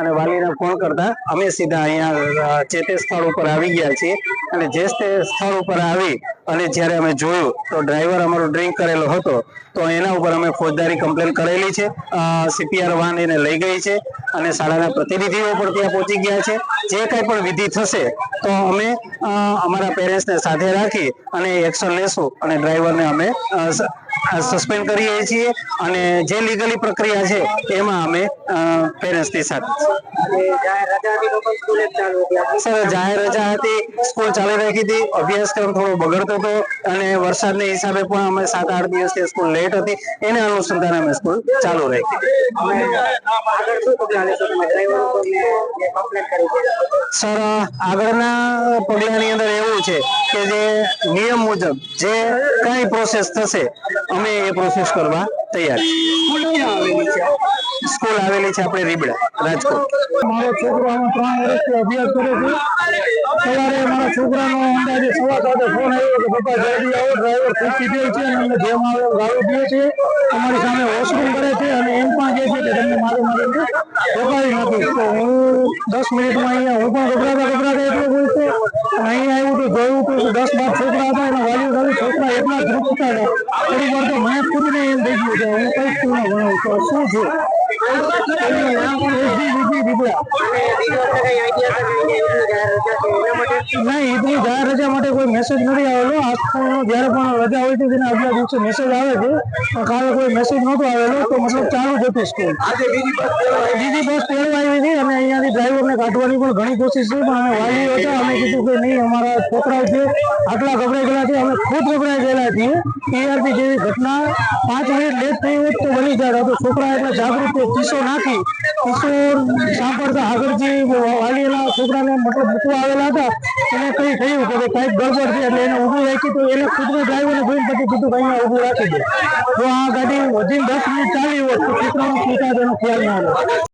અને વાલીને ફોન કરતા અમે સીધા અહીંયા જે તે સ્થળ ઉપર આવી ગયા છીએ. અને જે તે સ્થળ ઉપર આવી અને જ્યારે અમે જોયું તો ડ્રાઈવર અમારો ડ્રિંક કરેલો હતો, તો એના ઉપર અમે ફોજદારી કમ્પ્લેન કરેલી છે. સીપીઆર વાન એને લઈ ગઈ છે અને શાળાના પ્રતિનિધિઓ પણ ત્યાં પહોંચી ગયા છે. જે કંઈ પણ વિધિ થશે તો અમે અમારા પેરેન્ટ્સને સાથે રાખી અને એક્શન લેશું અને ડ્રાઈવરને અમે સસ્પેન્ડ કરીએ છીએ અને જે લીગલી પ્રક્રિયા છે, એમાં અમે પેરેન્ટ્સની સાથે સર જાહેર રજા હતી સ્કૂલ ચાલુ રાખી હતી, અભ્યાસક્રમ થોડો બગડતો હતો અને વરસાદને હિસાબે પણ અમે સાત આઠ દિવસથી સ્કૂલ લેટ હતી, એને અનુસંધાને અમે સ્કૂલ ચાલુ રાખી. સર આગળના પગલાની અંદર એવું છે. કે જે નિયમ મુજબ જે કઈ પ્રોસેસ થશે અમે એ પ્રોસેસ કરવા તૈયાર છીએ. સ્કૂલ આવેલી છે? આપણે રીબડા રાજકોટ. મારો છોકરો આમાં ત્રણ વર્ષથી અભ્યાસ કરે છે. સવારે મારા છોકરાનો અંદાજે સવા સાતે ફોન આવ્યો કે પપ્પા જલ્દી આવો ડ્રાઈવર ખૂબ ગયો છે અને અમને જેમ આવે ગાળો પીએ છે અમારી સામે વોશરૂમ કરે છે અને એમ પણ કહે છે કે તમને મારે મારે રોકાવી નાખીશ તો હું દસ મિનિટમાં અહીંયા હું પણ ગભરાતા ગભરાતા એટલું બોલતો. અહીંયા દસ બાર છોકરા હતા, એના વાલીઓ ખાલી છોકરા એટલા જ રૂપતા હતા. થોડી વાર તો મને ખુદને એમ થઈ ગયું છે હું કઈ સ્કૂલમાં ભણાવું તો શું છે? દીપડા નહીં ઈદની જાહેર રજા માટે કોઈ મેસેજ નથી આવેલો. આ જ્યારે પણ રજા હોય છે તેના આગલા દિવસે મેસેજ આવે છે. પણ કાલે કોઈ મેસેજ નહોતો આવેલો, તો મતલબ ચાલુ જ હતી સ્કૂલ બીજી બસ તેડવા આવી હતી અને અહીંયાથી ડ્રાઈવરને કાઢવાની પણ ઘણી કોશિશ છે, પણ અમે વાલીઓ હતા. અમે કીધું કે નહીં, અમારા છોકરાઓ છે. આટલા ગભરાઈ ગયેલા છે. અમે ખુદ ગભરાઈ ગયેલા છીએ. ટીઆરપી જેવી ઘટના પાંચ મિનિટ લેટ થઈ હોત તો બની જાય તો છોકરા એટલે જાગૃત કિસ્સો નાખી. કિસ્સો સાંભળતા જે વાલીના છોકરાને મતલબ મૂકવા આવેલા હતા. એને કઈ થયું કે કાંઈક ગડબડ છે એટલે એને ઊભું રાખ્યું તો એને ખુદને ડ્રાઈવરને જોઈને પછી કીધું કે અહીંયા ઊભું રાખી દે. તો આ ગાડી વધીને દસ મિનિટ ચાલી હોત તો તેનો ખ્યાલ ના આવે.